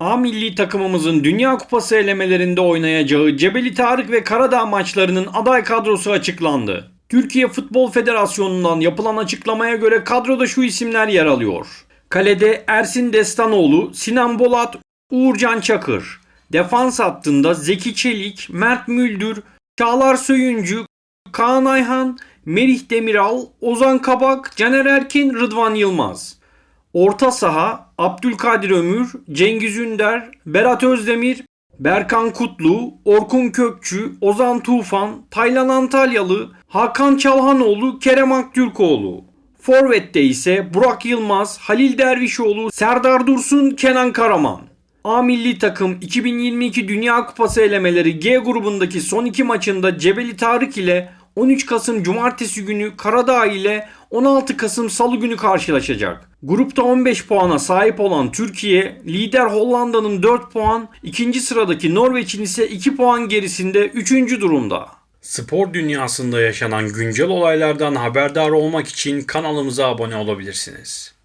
A milli takımımızın Dünya Kupası elemelerinde oynayacağı Cebeli Tarık ve Karadağ maçlarının aday kadrosu açıklandı. Türkiye Futbol Federasyonu'ndan yapılan açıklamaya göre kadroda şu isimler yer alıyor. Kalede Ersin Destanoğlu, Sinan Bolat, Uğurcan Çakır. Defans hattında Zeki Çelik, Mert Müldür, Çağlar Söyüncü, Kaan Ayhan, Merih Demiral, Ozan Kabak, Caner Erkin, Rıdvan Yılmaz. Orta saha Abdülkadir Ömür, Cengiz Ünder, Berat Özdemir, Berkan Kutlu, Orkun Kökçü, Ozan Tufan, Taylan Antalyalı, Hakan Çalhanoğlu, Kerem Aktürkoğlu. Forvet'te ise Burak Yılmaz, Halil Dervişoğlu, Serdar Dursun, Kenan Karaman. A milli takım 2022 Dünya Kupası elemeleri G grubundaki son iki maçında Cebeli Tarık ile 13 Kasım Cumartesi günü Karadağ ile 16 Kasım Salı günü karşılaşacak. Grupta 15 puana sahip olan Türkiye, lider Hollanda'nın 4 puan, ikinci sıradaki Norveç'in ise 2 puan gerisinde 3. durumda. Spor dünyasında yaşanan güncel olaylardan haberdar olmak için kanalımıza abone olabilirsiniz.